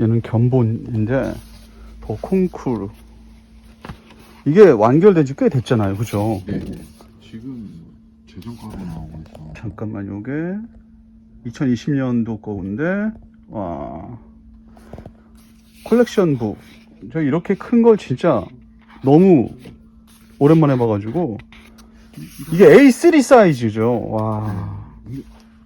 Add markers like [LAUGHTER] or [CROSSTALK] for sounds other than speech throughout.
얘는 견본인데 더 콩쿠르 이게 완결된 지 꽤 됐잖아요. 그죠? 네. 지금 재정가로 나오고 있어. 잠깐만 요게 2020년도 거인데. 와. 컬렉션북 저 이렇게 큰 걸 진짜 너무 오랜만에 봐가지고. 이게 A3 사이즈죠. 와. 이-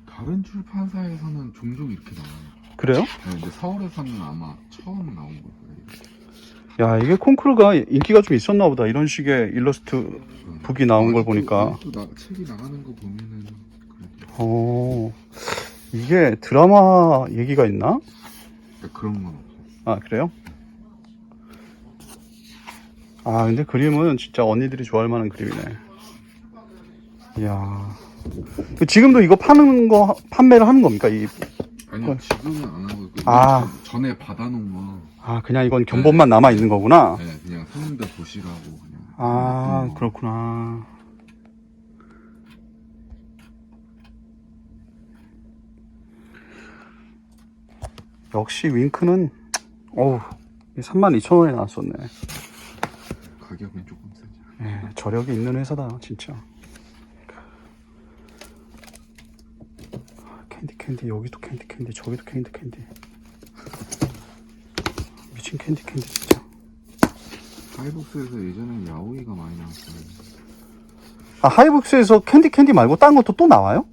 다른 출판사에서는 종종 이렇게 나와요. 그래요? 네, 근데 서울에서는 아마 처음 나온 거예요. 야 이게 콩쿠르가 인기가 좀 있었나 보다 이런 식의 일러스트 북이 나온 걸 보니까 또 나, 책이 나가는 거 보면은 그래도 어 이게 드라마 얘기가 있나? 그러니까 그런 건 없어요. 아 그래요? 아 근데 그림은 진짜 언니들이 좋아할 만한 그림이네 이야 지금도 이거 파는 거 판매를 하는 겁니까? 이, 아니요 지금은 안 하고 있고 아. 전에 받아놓은 거. 아 그냥 이건 견본만 남아 있는 거구나? 네, 그냥 손님들 보시라고 그냥. 아. 그렇구나. 역시 윙크는 어우 32,000원에 나왔었네. 가격은 조금 세죠 예, 저력이 있는 회사다 진짜 캔디 여기도 캔디 캔디 저기도 캔디 캔디. [LAUGHS] 미친 캔디 캔디 진짜. 하이복스에서 예전에 야오이가 많이 나왔어요. 아 하이북스에서 캔디 캔디 말고 딴 것도 또 나와요?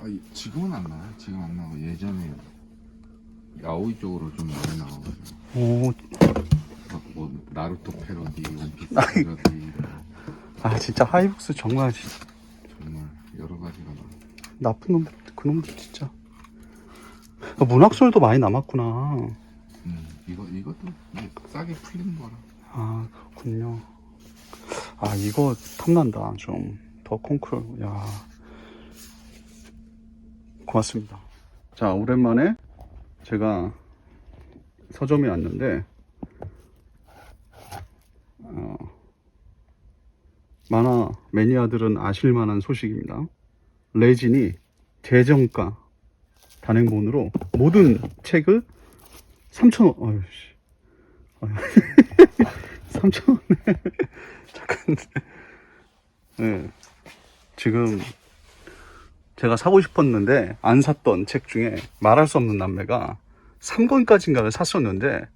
아, 이- 지금은 안 나와요. 지금 안 나오고 예전에 야오이 쪽으로 좀 많이 나와가지고. 오, 막뭐 나루토 패러디 원피스 아이. 패러디 아 진짜 하이북스 정말 정말 여러 가지가 나와요. 나쁜 놈들 그놈들 진짜. 아, 문학설도 많이 남았구나. 음, 이거 이것도 뭐 싸게 풀리는 거라. 아 그렇군요. 아 이거 탐난다 좀. 더 콩쿨 야. 고맙습니다. 자 오랜만에 제가 서점에 왔는데 어, 만화 매니아들은 아실만한 소식입니다. 레진이 재정가 단행본으로 모든 책을 3,000원 어휴 씨 3,000원에 잠깐 네. 지금 제가 사고 싶었는데 안 샀던 책 중에 말할 수 없는 남매가 3권까지인가를 샀었는데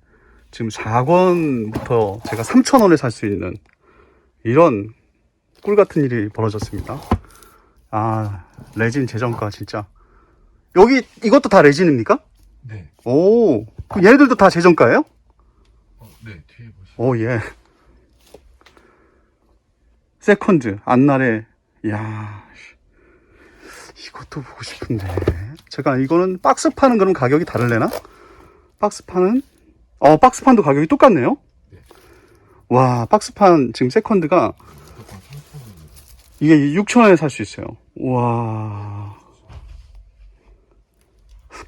지금 4권부터 제가 3,000원에 살 수 있는 이런 꿀 같은 일이 벌어졌습니다. 아, 레진 재정가 진짜. 여기 이것도 다 레진입니까? 네. 오, 그럼 얘네들도 다 재정가예요? 어, 네 뒤에 보시면 오, 예. 세컨드, 안날의, 야 이것도 보고 싶은데. 제가 이거는 박스 파는 거는 가격이 다를래나? 박스 파는? 어, 박스 판도 가격이 똑같네요? 네. 와, 박스 판 지금 세컨드가 무조건 3,000원입니다 이게 6,000원에 살 수 있어요. 와.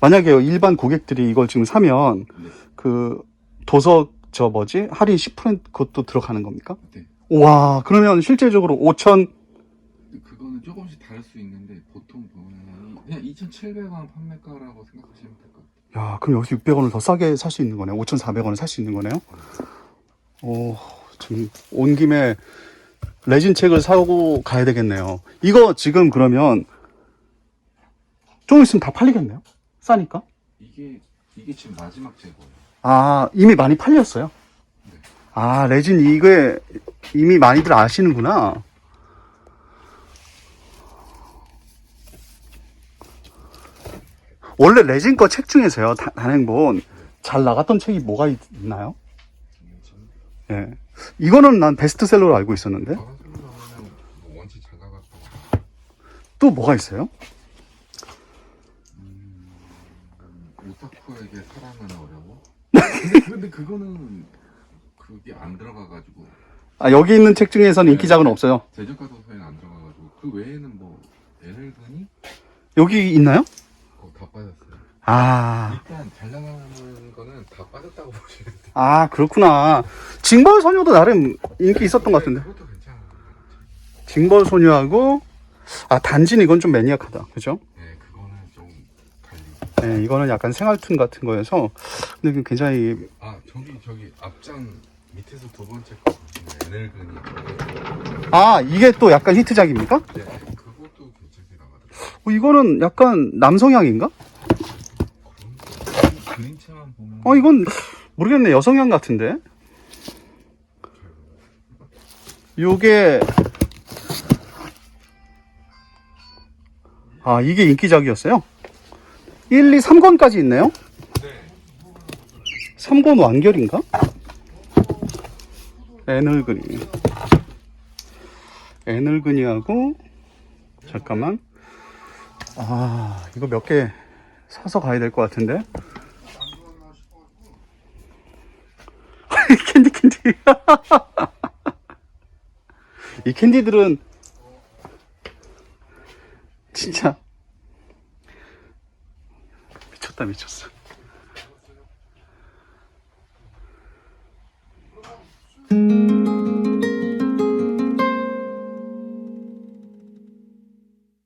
만약에 일반 고객들이 이걸 지금 사면 네. 그 도서 저 뭐지 할인 10% 그것도 들어가는 겁니까? 네. 와 그러면 실제적으로 5천 그거는 조금씩 다를 수 있는데 보통 보면 그냥 2,700원 판매가라고 생각하시면 될 것 같아요. 야 그럼 여기서 600원을 더 싸게 살 수 있는 거네요 5,400원을 살 수 있는 거네요 오 지금 온 김에 레진 책을 사고 가야 되겠네요. 이거 지금 그러면 좀 있으면 다 팔리겠네요? 싸니까? 이게 이게 지금 마지막 재고예요. 아 이미 많이 팔렸어요? 네. 아 레진 이게 이미 많이들 아시는구나. 원래 레진 거 책 중에서요 다- 단행본 잘 나갔던 책이 뭐가 있, 나요? 이게 지금 예. 이거는 난 베스트셀러로 알고 있었는데. 나오면 뭐 잘. 또 뭐가 있어요? 음, 오타쿠에게 사랑은 어려워. 근데, [LAUGHS] 근데 그거는 그게 안 들어가가지고. 아 여기 있는 책 중에서는 인기작은 없어요. 제주가 도서에는 안 들어가가지고. 그 외에는 뭐 에넬든이? 여기 있나요? 어, 다 빠졌어요. 아 일단 잘 나가는 거는 다 빠졌다고 [LAUGHS] 보시면 돼요. 아 그렇구나 징벌 소녀도 나름 인기 있었던 것 같은데 그것도. 징벌 소녀하고 아 단진 이건 좀 매니악하다 그죠? 네, 그거는 좀 갈리고. 네, 이거는 약간 생활툰 같은 거여서 근데 굉장히 아 저기 저기 앞장 밑에서 두 번째 거 보시면 에넬근이 아 이게 또 약간 히트작입니까? 네, 그것도 괜찮게 나가더라고요. 어, 이거는 약간 남성향인가? 보면 어 이건 모르겠네. 여성향 같은데? 요게 아 이게 인기작이었어요? 1, 2, 3권까지 있네요? 네. 3권 완결인가? 애늙은이. 애늙은이하고 잠깐만. 아 이거 몇 개 사서 가야 될 것 같은데 캔디 캔디 이 캔디들은 진짜 미쳤다 미쳤어 음.